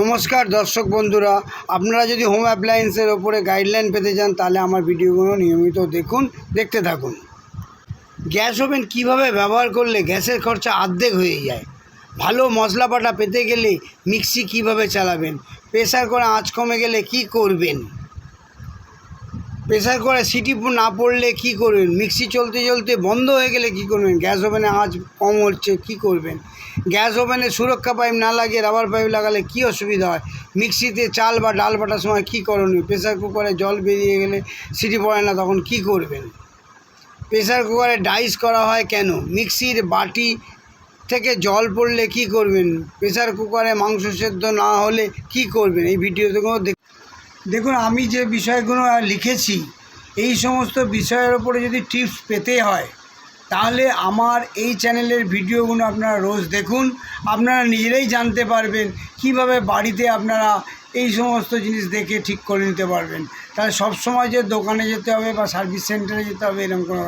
নমস্কার দর্শক বন্ধুরা, আপনারা যদি হোম অ্যাপ্লায়েন্সের ওপরে গাইডলাইন পেতে চান, তাহলে আমার ভিডিওগুলো নিয়মিত দেখুন, দেখতে থাকুন। গ্যাস ওভেন কীভাবে ব্যবহার করলে গ্যাসের খরচা অর্ধেক হয়ে যায়? ভালো মশলা বাটা পেতে গেলে মিক্সি কীভাবে চালাবেন? প্রেশার করে আঁচ কমে গেলে কি করবেন? প্রেসার করে সিটি না পড়লে কি করবেন? মিক্সি চলতে চলতে বন্ধ হয়ে গেলে কি করবেন? গ্যাস ওভেনে আঁচ কম হচ্ছে, কি করবেন? গ্যাস ওভেনে সুরক্ষা পাইপ না লাগিয়ে রাবার পাইপ লাগালে কি অসুবিধা হয়? মিক্সিতে চাল বা ডাল বাটার সময় কি করণীয়? প্রেসার কুকারে জল বেরিয়ে গেলে সিটি পড়ে না, তখন কি করবেন? প্রেশার কুকারে ডাইস করা হয় কেন? মিক্সির বাটি থেকে জল পড়লে কি করবেন? প্রেশার কুকারে মাংস সেদ্ধ না হলে কি করবেন? এই ভিডিওতে কোনো দেখ দেখুন, আমি যে বিষয়গুলো লিখেছি, এই সমস্ত বিষয়ের ওপরে যদি টিপস পেতে হয়, তাহলে আমার এই চ্যানেলের ভিডিওগুলো আপনারা রোজ দেখুন। আপনারা নিজেরাই জানতে পারবেন কীভাবে বাড়িতে আপনারা এই সমস্ত জিনিস দেখে ঠিক করে নিতে পারবেন। তাহলে সব সময় যে দোকানে যেতে হবে বা সার্ভিস সেন্টারে যেতে হবে, এরকম কোনো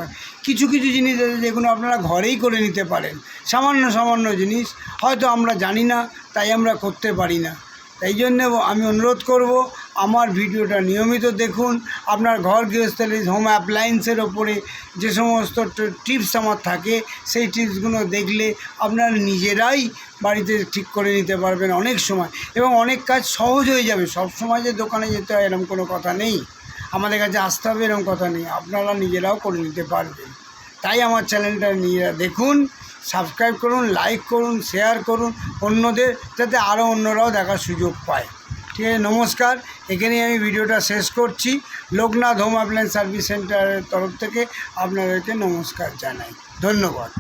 কিছু কিছু জিনিস আছে যেগুলো আপনারা ঘরেই করে নিতে পারেন। সামান্য সামান্য জিনিস। হয়তো আমরা জানি না, তাই আমরা করতে পারি না। তাই জন্যে আমি অনুরোধ করব আমার ভিডিওটা নিয়মিত দেখুন। আপনার ঘর গৃহস্থলী হোম অ্যাপ্লায়েন্সের ওপরে যে সমস্ত টিপস আমার থাকে, সেই টিপসগুলো দেখলে আপনারা নিজেরাই বাড়িতে ঠিক করে নিতে পারবেন অনেক সময়। এবং অনেক কাজ সহজ হয়ে যাবে। সব সময় যে দোকানে যেতে হয় এরকম কোনো কথা নেই। আমাদের কাছে আসতে হবে এরকম কথা নেই। আপনারা নিজেরাও করে নিতে পারবেন। তাই আমার চ্যানেলটা নিজেরা দেখুন সাবস্ক্রাইব করুন লাইক করুন শেয়ার করুন অন্যদের, যাতে আরও অন্যরাও দেখার সুযোগ পায়। ঠিক আছে নমস্কার। এখানেই আমি ভিডিওটা শেষ করছি। লোকনাথ হোম অ্যাপ্লায়েন্স সার্ভিস সেন্টারের তরফ থেকে আপনাদেরকে নমস্কার জানাই। ধন্যবাদ।